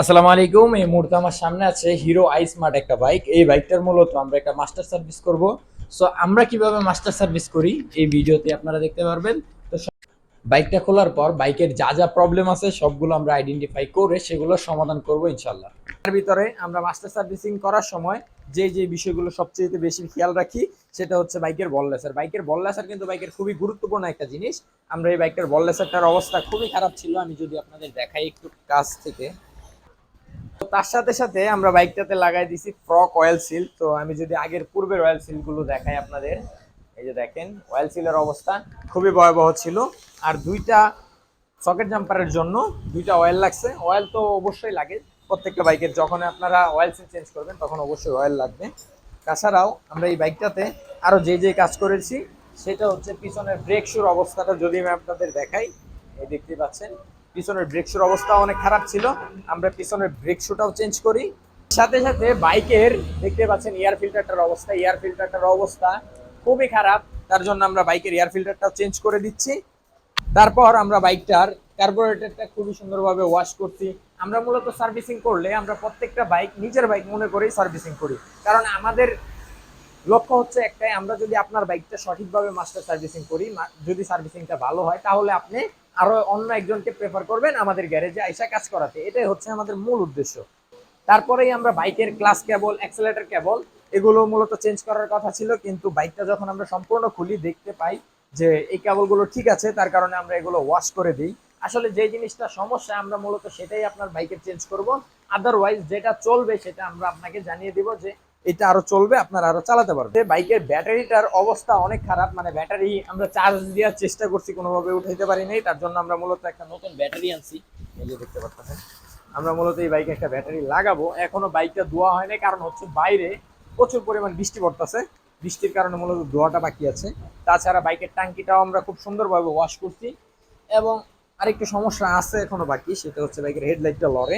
আসসালামু আলাইকুম। এই মুহূর্তে আমার সামনে আছে হিরো আই স্মার্ট একটা বাইক এই বাইকটার মূলত আমরা একটা মাস্টার সার্ভিস করব। সো আমরা কীভাবে মাস্টার সার্ভিস করি এই ভিডিওতে আপনারা দেখতে পারবেন। তো বাইকটা খোলার পর বাইকের যা যা প্রবলেম আছে সবগুলো আমরা আইডেন্টিফাই করে সেগুলো সমাধান করব ইনশাল্লাহ তার ভিতরে আমরা মাস্টার সার্ভিসিং করার সময় যে যে বিষয়গুলো সবচেয়ে বেশি খেয়াল রাখি সেটা হচ্ছে বাইকের বল লেসার বাইকের বল লেসার কিন্তু বাইকের খুবই গুরুত্বপূর্ণ একটা জিনিস। আমরা এই বাইকের বল লেসারটার অবস্থা খুবই খারাপ ছিল। আমি যদি আপনাদের দেখাই একটু কাছ থেকে। তো তার সাথে সাথে আমরা বাইকটাতে লাগাই দিছি ফ্রক অয়েল সিল তো আমি যদি আগের পূর্বের অয়েল সিলগুলো দেখাই আপনাদের, এই যে দেখেন অয়েল সিলের অবস্থা খুবই ভয়াবহ ছিল। আর দুইটা সকেট জাম্পারের জন্য দুইটা অয়েল লাগছে। অয়েল তো অবশ্যই লাগে, প্রত্যেকটা বাইকের। যখন আপনারা অয়েল সিল চেঞ্জ করবেন, তখন অবশ্যই অয়েল লাগবে। তাছাড়াও আমরা এই বাইকটাতে আরও যে যে কাজ করেছি, সেটা হচ্ছে পিছনের ব্রেক শুর অবস্থাটা যদি আমি আপনাদের দেখাই, এই দেখতে পাচ্ছেন। পিছনের ব্রেক শুর অবস্থা অনেক খারাপ ছিল। আমরা পিছনের ব্রেক শুটাও চেঞ্জ করি। সাথে সাথে বাইকের দেখতে পাচ্ছেন এয়ার ফিল্টারটার অবস্থা। এয়ার ফিল্টারটার অবস্থা খুবই খারাপ। তার জন্য আমরা বাইকের এয়ার ফিল্টারটাও চেঞ্জ করে দিচ্ছি। তারপর আমরা বাইকটার কার্বোরেটরটা খুবই সুন্দরভাবে ওয়াশ করছি। আমরা মূলত সার্ভিসিং করলে আমরা প্রত্যেকটা বাইক নিজের বাইক মনে করেই সার্ভিসিং করি। কারণ আমাদের লক্ষ্য হচ্ছে একটাই, আমরা যদি আপনার বাইকটা সঠিকভাবে মাস্টার সার্ভিসিং করি যদি সার্ভিসিংটা ভালো হয়, তাহলে আপনি আরও অন্য একজনকে প্রেফার করবেন আমাদের গ্যারেজে আইসা কাজ করাতে। এটাই হচ্ছে আমাদের মূল উদ্দেশ্য। তারপরেই আমরা বাইকের ক্লাস কেবল অ্যাক্সেলেটর কেবল এগুলো মূলত চেঞ্জ করার কথা ছিল, কিন্তু বাইকটা যখন আমরা সম্পূর্ণ খুলি, দেখতে পাই যে এই কেবলগুলো ঠিক আছে, তার কারণে আমরা এগুলো ওয়াশ করে দিই। আসলে যে জিনিসটা সমস্যা, আমরা মূলত সেটাই আপনার বাইকের চেঞ্জ করব। আদারওয়াইজ যেটা চলবে, সেটা আমরা আপনাকে জানিয়ে দিব যে এটা আরও চলবে, আপনারা আরও চালাতে পারবেন। বাইকের ব্যাটারিটার অবস্থা অনেক খারাপ মানে ব্যাটারি আমরা চার্জ দেওয়ার চেষ্টা করছি, কোনোভাবে উঠাইতে পারি নাই। তার জন্য আমরা মূলত একটা নতুন ব্যাটারি আনছি। এই যে দেখতে পাচ্ছেন, আমরা মূলত এই বাইকে একটা ব্যাটারি লাগাবো। এখনও বাইকটা ধোয়া হয় নাই, কারণ হচ্ছে বাইরে প্রচুর পরিমাণ বৃষ্টি পড়তেছে। বৃষ্টির কারণে মূলত ধোয়াটা বাকি আছে। তাছাড়া বাইকের টাঙ্কিটাও আমরা খুব সুন্দরভাবে ওয়াশ করছি। এবং আরেকটু সমস্যা আছে এখনও বাকি, সেটা হচ্ছে বাইকের হেডলাইটটা লড়ে।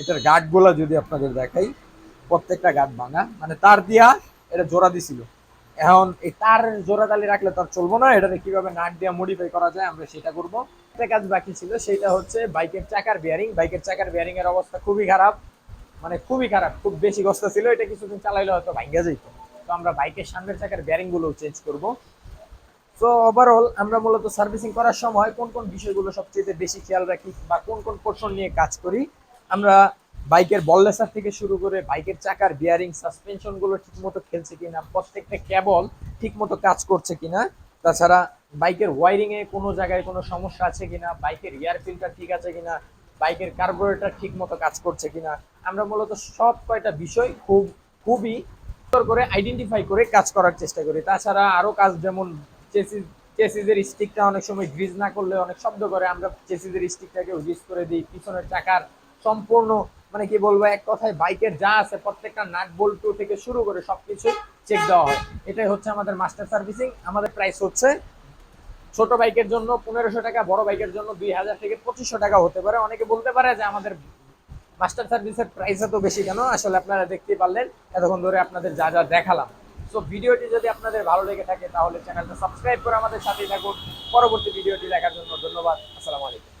এটার গার্ডগুলো যদি আপনাদের দেখাই প্রত্যেকটা গার্ড ভাঙা। মানে তার দিয়া এটা জোড়া দিছিল। এখন এই তার জোড়া তালি রাখলে তার চলবো না এটাকে কীভাবে নাট দিয়ে মডিফাই করা যায় আমরা সেটা করব। একটা কাজ বাকি ছিল, সেটা হচ্ছে বাইকের চাকার বিয়ারিং বাইকের চাকার বিয়ারিং এর অবস্থা খুবই খারাপ। মানে খুবই খারাপ, খুব বেশি কষ্ট ছিল, এটা কিছুদিন চালাইলে হয়তো ভাঙ্গা যেত। তো আমরা বাইকের সামনের চাকার বিয়ারিংগুলো চেঞ্জ করব। সো ওভারঅল আমরা মূলত সার্ভিসিং করার সময় কোন কোন বিষয়গুলো সবচেয়ে বেশি খেয়াল রাখি বা কোন কোন পোর্শন নিয়ে কাজ করি, আমরা বাইকের বললেসার থেকে শুরু করে বাইকের চাকার বিয়ারিং সাসপেনশনগুলো ঠিকমতো খেলছে কিনা, প্রত্যেকটা কেবল ঠিকমতো কাজ করছে কিনা, তাছাড়া বাইকের ওয়ারিং এ কোনো জায়গায় কোনো সমস্যা আছে কিনা, বাইকের এয়ার ফিল্টার ঠিক আছে কিনা, বাইকের কার্বোরেটার ঠিক মতো কাজ করছে কিনা, আমরা মূলত সব কয়টা বিষয় খুব, খুবই সুন্দর করে আইডেন্টিফাই করে কাজ করার চেষ্টা করি। তাছাড়া আরও কাজ যেমন চেসিস চেসিসের স্টিকটা অনেক সময় গ্রিজ না করলে অনেক শব্দ করে, আমরা চেসিসের স্টিকটাকে গ্রিজ করে দিই, পিছনের চাকার সম্পূর্ণ মানে কি বলব, এক কথায় বাইকের যা আছে, প্রত্যেকটা নাট বল্টু থেকে শুরু করে সবকিছু চেক দেওয়া হয়। এটাই হচ্ছে আমাদের মাস্টার সার্ভিসিং আমাদের প্রাইস হচ্ছে ছোট বাইকের জন্য পনেরোশো টাকা, বড় বাইকের জন্য দুই হাজার থেকে পঁচিশশো টাকা হতে পারে। অনেকে বলতে পারে যে আমাদের মাস্টার সার্ভিসের প্রাইস এত বেশি কেন? আসলে আপনারা দেখতেই পারলেন। এতক্ষণ ধরে আপনাদের যা যা দেখালাম। সো ভিডিওটি যদি আপনাদের ভালো লেগে থাকে, তাহলে চ্যানেলটা সাবস্ক্রাইব করে আমাদের সাথেই থাকুন। পরবর্তী ভিডিওটি দেখার জন্য ধন্যবাদ। আসসালামু আলাইকুম।